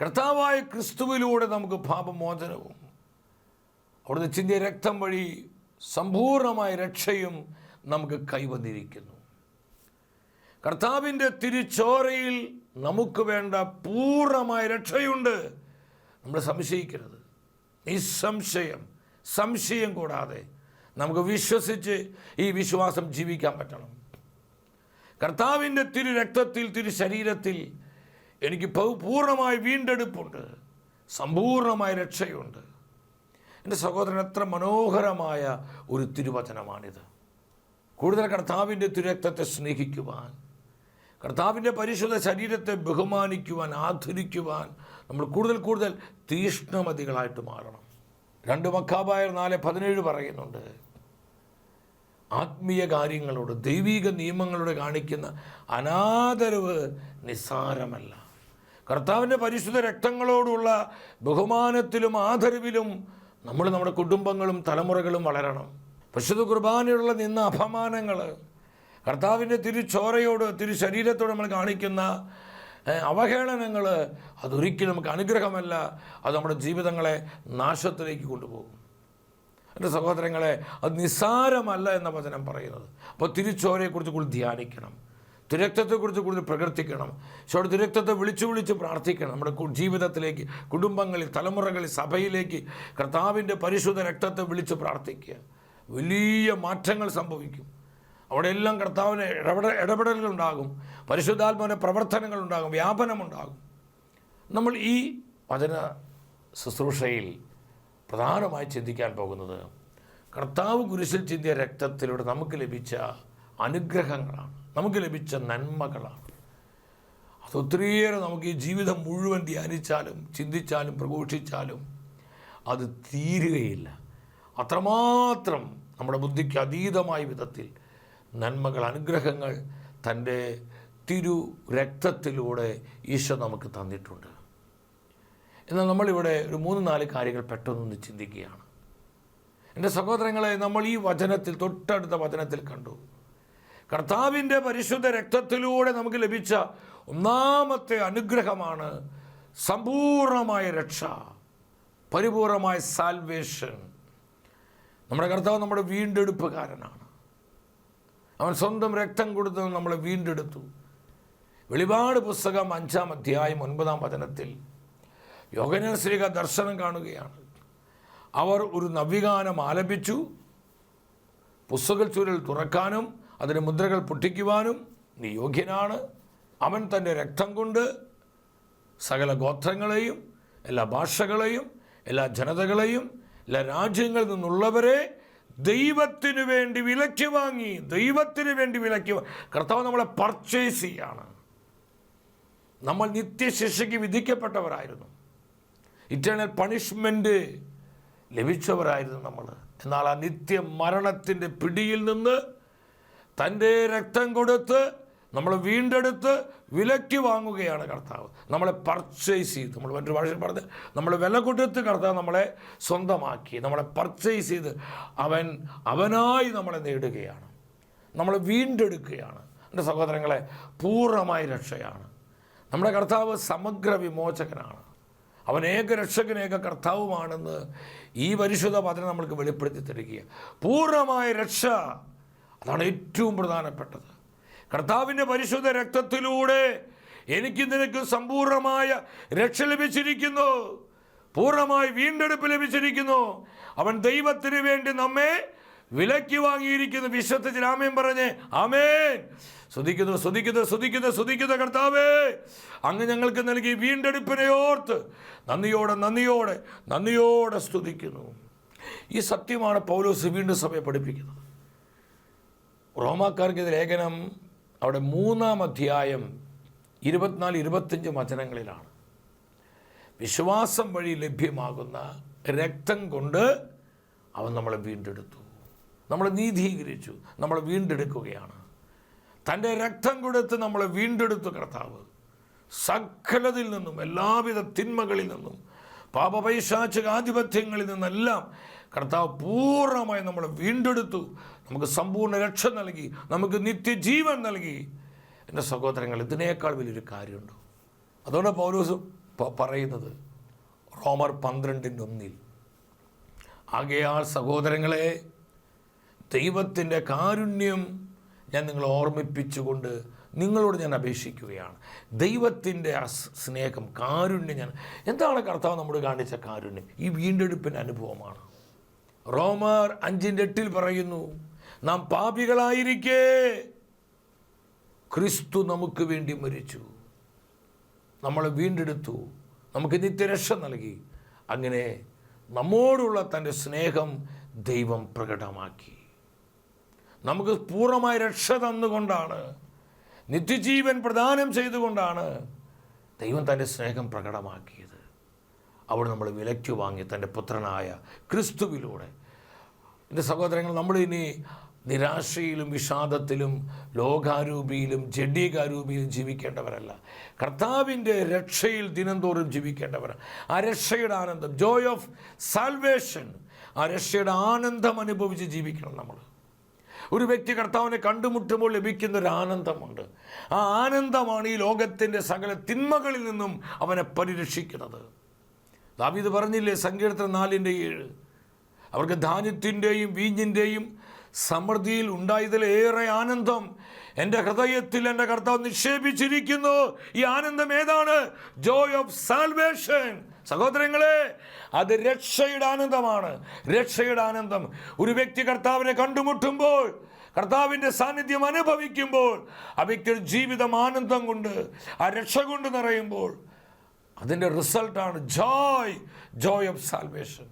കർത്താവായ ക്രിസ്തുവിലൂടെ നമുക്ക് പാപമോചനവും അവിടുന്ന് ചിന്തിയ രക്തം വഴി സമ്പൂർണമായ രക്ഷയും നമുക്ക് കൈവന്നിരിക്കുന്നു. കർത്താവിന്റെ തിരിച്ചോരയിൽ നമുക്ക് വേണ്ട പൂർണമായ രക്ഷയുണ്ട്. നമ്മൾ സംശയിക്കരുത്. നിസ്സംശയം സംശയം കൂടാതെ നമുക്ക് വിശ്വസിച്ച് ഈ വിശ്വാസം ജീവിക്കാൻ പറ്റണം. കർത്താവിന്റെ തിരു രക്തത്തിൽ തിരു ശരീരത്തിൽ എനിക്ക് പൂർണമായി വീണ്ടെടുപ്പുണ്ട്. സമ്പൂർണമായ രക്ഷയുണ്ട്. എന്റെ സഹോദരൻ എത്ര മനോഹരമായ ഒരു തിരുവചനമാണിത്. കൂടുതൽ കർത്താവിന്റെ തിരക്തത്തെ സ്നേഹിക്കുവാൻ കർത്താവിന്റെ പരിശുദ്ധ ശരീരത്തെ ബഹുമാനിക്കുവാൻ ആദരിക്കുവാൻ നമ്മൾ കൂടുതൽ കൂടുതൽ തീഷ്ണമതികളായിട്ട് മാറണം. രണ്ട് മക്കാബായർ നാല് പതിനേഴ് പറയുന്നുണ്ട് ആത്മീയ കാര്യങ്ങളോട് ദൈവിക നിയമങ്ങളോട് കാണിക്കുന്ന അനാദരവ് നിസ്സാരമല്ല. കർത്താവിന്റെ പരിശുദ്ധ രക്തങ്ങളോടുള്ള ബഹുമാനത്തിലും ആദരവിലും നമ്മൾ നമ്മുടെ കുടുംബങ്ങളും തലമുറകളും വളരണം. പരിശുദ്ധ കുർബാനയുള്ള നിന്ന അപമാനങ്ങൾ കർത്താവിന്റെ തിരുച്ചോരയോട് തിരു ശരീരത്തോട് നമ്മൾ കാണിക്കുന്ന അവഹേളനങ്ങൾ അതൊരിക്കലും നമുക്ക് അനുഗ്രഹമല്ല. അത് നമ്മുടെ ജീവിതങ്ങളെ നാശത്തിലേക്ക് കൊണ്ടുപോകും. എന്റെ സഹോദരങ്ങളെ അത് നിസ്സാരമല്ല എന്ന വചനം പറയുന്നത്. അപ്പോൾ തിരിച്ചോരയെക്കുറിച്ച് കൂടുതൽ ധ്യാനിക്കണം. തിരക്തത്തെക്കുറിച്ച് കൂടുതൽ പ്രകർത്തിക്കണം പക്ഷേ തിരക്തത്തെ വിളിച്ചു വിളിച്ച് പ്രാർത്ഥിക്കണം. നമ്മുടെ ജീവിതത്തിലേക്ക് കുടുംബങ്ങളിൽ തലമുറകളിൽ സഭയിലേക്ക് കർത്താവിന്റെ പരിശുദ്ധ രക്തത്തെ വിളിച്ച് പ്രാർത്ഥിക്കുക. വലിയ മാറ്റങ്ങൾ സംഭവിക്കും. അവിടെ എല്ലാം കർത്താവിന് ഇടപെട ഇടപെടലുകളുണ്ടാകും. പരിശുദ്ധാത്മാവിന്റെ പ്രവർത്തനങ്ങളുണ്ടാകും. വ്യാപനമുണ്ടാകും. നമ്മൾ ഈ വചന ശുശ്രൂഷയിൽ പ്രധാനമായി ചിന്തിക്കാൻ പോകുന്നത് കർത്താവ് കുരിശിൽ ചിന്തിയ രക്തത്തിലൂടെ നമുക്ക് ലഭിച്ച അനുഗ്രഹങ്ങളാണ്. നമുക്ക് ലഭിച്ച നന്മകളാണ്. അതൊത്തിരിയേറെ നമുക്ക് ഈ ജീവിതം മുഴുവൻ ധ്യാനിച്ചാലും ചിന്തിച്ചാലും പ്രഘോഷിച്ചാലും അത് തീരുകയില്ല. അത്രമാത്രം നമ്മുടെ ബുദ്ധിക്ക് അതീതമായ വിധത്തിൽ നന്മകൾ അനുഗ്രഹങ്ങൾ തന്റെ തിരു രക്തത്തിലൂടെ ഈശോ നമുക്ക് തന്നിട്ടുണ്ട്. എന്നാൽ നമ്മളിവിടെ ഒരു മൂന്ന് നാല് കാര്യങ്ങൾ പെട്ടെന്നൊന്ന് ചിന്തിക്കുകയാണ്. എന്റെ സഹോദരങ്ങളെ നമ്മൾ ഈ വചനത്തിൽ തൊട്ടടുത്ത വചനത്തിൽ കണ്ടു. കർത്താവിന്റെ പരിശുദ്ധ രക്തത്തിലൂടെ നമുക്ക് ലഭിച്ച ഒന്നാമത്തെ അനുഗ്രഹമാണ് സമ്പൂർണമായ രക്ഷ പരിപൂർണമായ സാൽവേഷൻ നമ്മുടെ കർത്താവ് നമ്മുടെ വീണ്ടെടുപ്പുകാരനാണ്. അവൻ സ്വന്തം രക്തം കൊടുത്ത് നമ്മളെ വീണ്ടെടുത്തു. വെളിപാട് പുസ്തകം അഞ്ചാം അധ്യായം ഒൻപതാം വചനത്തിൽ യോഗനൻ ശ്രീക ദർശനം കാണുകയാണ്. അവർ ഒരു നവ്യഗാനം ആലപിച്ചു. പുസ്തക ചുരുൾ തുറക്കാനും അതിന് മുദ്രകൾ പൊട്ടിക്കുവാനും നീ യോഗ്യനാണ്. അവൻ തന്റെ രക്തം കൊണ്ട് സകല ഗോത്രങ്ങളെയും എല്ലാ ഭാഷകളെയും എല്ലാ ജനതകളെയും എല്ലാ രാജ്യങ്ങളിൽ നിന്നുള്ളവരെ ദൈവത്തിന് വേണ്ടി വിലയ്ക്ക് വാങ്ങി ദൈവത്തിന് വേണ്ടി വിലയ്ക്ക് കർത്താവ് നമ്മളെ പർച്ചേസ് ചെയ്യാണ്. നമ്മൾ നിത്യശിക്ഷയ്ക്ക് വിധിക്കപ്പെട്ടവരായിരുന്നു. ഇറ്റേണൽ പണിഷ്മെന്റ് ലഭിച്ചവരായിരുന്നു നമ്മൾ. എന്നാൽ ആ നിത്യ മരണത്തിന്റെ പിടിയിൽ നിന്ന് തന്റെ രക്തം കൊടുത്ത് നമ്മൾ വീണ്ടെടുത്ത് വിലയ്ക്ക് വാങ്ങുകയാണ് കർത്താവ്. നമ്മളെ പർച്ചേസ് ചെയ്ത് നമ്മൾ മറ്റൊരു ഭാഷയിൽ പറഞ്ഞ് നമ്മൾ വില കൊടുത്ത് കർത്താവ് നമ്മളെ സ്വന്തമാക്കി നമ്മളെ പർച്ചേസ് ചെയ്ത് അവൻ അവനായി നമ്മളെ നേടുകയാണ്. നമ്മൾ വീണ്ടെടുക്കുകയാണ്. എന്റെ സഹോദരങ്ങളെ പൂർണമായ രക്ഷയാണ്. നമ്മുടെ കർത്താവ് സമഗ്ര വിമോചകനാണ്. അവൻ ഏക രക്ഷകൻ ഏക കർത്താവുമാണെന്ന് ഈ പരിശുദ്ധ വചനം നമ്മൾക്ക് വെളിപ്പെടുത്തി തരികയാണ്. പൂർണമായ രക്ഷ അതാണ് ഏറ്റവും പ്രധാനപ്പെട്ടത്. കർത്താവിന്റെ പരിശുദ്ധ രക്തത്തിലൂടെ എനിക്ക് നിനക്ക് സമ്പൂർണമായ രക്ഷ ലഭിച്ചിരിക്കുന്നു. പൂർണമായി വീണ്ടെടുപ്പ് ലഭിച്ചിരിക്കുന്നു. അവൻ ദൈവത്തിന് വേണ്ടി നമ്മെ വിലയ്ക്ക് വാങ്ങിയിരിക്കുന്നു. വിശ്വത്തിൽ ആമേൻ പറഞ്ഞ് ആമേൻ. ശ്രദ്ധിക്കുന്നു ശ്രദ്ധിക്കുന്നു ശ്രദ്ധിക്കുന്നു ശ്രദ്ധിക്കുന്ന കർത്താവേ. അങ്ങ് ഞങ്ങൾക്ക് നൽകി വീണ്ടെടുപ്പിനെ ഓർത്ത് നന്ദിയോടെ നന്ദിയോടെ നന്ദിയോടെ സ്തുതിക്കുന്നു. ഈ സത്യമാണ് പൗലോസ് വീണ്ടും സഭയെ പഠിപ്പിക്കുന്നത്. റോമാക്കാർക്ക് ലേഖനം അവിടെ മൂന്നാം അധ്യായം ഇരുപത്തിനാല് ഇരുപത്തഞ്ച് വചനങ്ങളിലാണ്. വിശ്വാസം വഴി ലഭ്യമാകുന്ന രക്തം കൊണ്ട് അവൻ നമ്മളെ വീണ്ടെടുത്തു. നമ്മളെ നീതീകരിച്ചു നമ്മളെ വീണ്ടെടുക്കുകയാണ്. തന്റെ രക്തം കൊടുത്ത് നമ്മളെ വീണ്ടെടുത്തു കർത്താവ്. സകലതിൽ നിന്നും എല്ലാവിധ തിന്മകളിൽ നിന്നും പാപപൈശാചക ആധിപത്യങ്ങളിൽ നിന്നെല്ലാം കർത്താവ് പൂർണമായി നമ്മളെ വീണ്ടെടുത്തു. നമുക്ക് സമ്പൂർണ രക്ഷ നൽകി നമുക്ക് നിത്യജീവൻ നൽകി. എന്റെ സഹോദരങ്ങൾ ഇതിനേക്കാൾ വലിയൊരു കാര്യമുണ്ട്. അതുകൊണ്ട് പൗലോസ് പറയുന്നത് റോമർ പന്ത്രണ്ടിന്റെ ഒന്നിൽ ആകയാൽ സഹോദരങ്ങളെ ദൈവത്തിന്റെ കാരുണ്യം ഞാൻ നിങ്ങളെ ഓർമ്മിപ്പിച്ചുകൊണ്ട് നിങ്ങളോട് ഞാൻ അപേക്ഷിക്കുകയാണ്. ദൈവത്തിന്റെ ആ സ്നേഹം കാരുണ്യം ഞാൻ എന്താണ് കർത്താവ് നമ്മോട് കാണിച്ച കാരുണ്യം? ഈ വീണ്ടെടുപ്പിന്റെ അനുഭവമാണ്. റോമർ അഞ്ചിന്റെ എട്ടിൽ പറയുന്നു നാം പാപികളായിരിക്കേ. ക്രിസ്തു നമുക്ക് വേണ്ടി മരിച്ചു. നമ്മളെ വീണ്ടെടുത്തു. നമുക്ക് നിത്യരക്ഷ നൽകി. അങ്ങനെ നമ്മോടുള്ള തന്റെ സ്നേഹം ദൈവം പ്രകടമാക്കി. നമുക്ക് പൂർണമായ രക്ഷ തന്നുകൊണ്ടാണ് നിത്യജീവൻ പ്രദാനം ചെയ്തുകൊണ്ടാണ് ദൈവം തന്റെ സ്നേഹം പ്രകടമാക്കിയത്. അവിടെ നമ്മൾ വിലയ്ക്ക് വാങ്ങി തന്റെ പുത്രനായ ക്രിസ്തുവിലൂടെ. എന്റെ സഹോദരങ്ങൾ നമ്മളിനി നിരാശയിലും വിഷാദത്തിലും ലോകാരൂപിയിലും ജഡീകാരൂപിയിലും ജീവിക്കേണ്ടവരല്ല. കർത്താവിന്റെ രക്ഷയിൽ ദിനംതോറും ജീവിക്കേണ്ടവരാണ് ആ രക്ഷയുടെ ആനന്ദം ജോയ് ഓഫ് സാൽവേഷൻ ആ രക്ഷയുടെ ആനന്ദം അനുഭവിച്ച് ജീവിക്കണം നമ്മൾ. ഒരു വ്യക്തി കർത്താവിനെ കണ്ടുമുട്ടുമ്പോൾ ലഭിക്കുന്ന ഒരു ആനന്ദമുണ്ട് ആ ആനന്ദമാണ് ഈ ലോകത്തിന്റെ സകല തിന്മകളിൽ നിന്നും അവനെ പരിരക്ഷിക്കുന്നത്. ദാവീദ് പറഞ്ഞില്ലേ സങ്കീർത്തനം നാലിന്റെ ഏഴ്. അവർക്ക് ധാന്യത്തിന്റെയും വീഞ്ഞിന്റെയും സമൃദ്ധിയിൽ ഉണ്ടായതിലേറെ ആനന്ദം. എന്റെ ഹൃദയത്തിൽ എന്റെ കർത്താവ് നിക്ഷേപിച്ചിരിക്കുന്നു. ഈ ആനന്ദം ഏതാണ്? ജോയ് ഓഫ് സാൽവേഷൻ സഹോദരങ്ങളെ അത് രക്ഷയുടെ ആനന്ദമാണ്. രക്ഷയുടെ ആനന്ദം. ഒരു വ്യക്തി കർത്താവിനെ കണ്ടുമുട്ടുമ്പോൾ കർത്താവിന്റെ സാന്നിധ്യം അനുഭവിക്കുമ്പോൾ ആ വ്യക്തിയുടെ ജീവിതം ആനന്ദം കൊണ്ട് ആ രക്ഷ കൊണ്ട് നിറയുമ്പോൾ അതിന്റെ റിസൾട്ടാണ് ജോയ് ജോയ് ഓഫ് സാൽവേഷൻ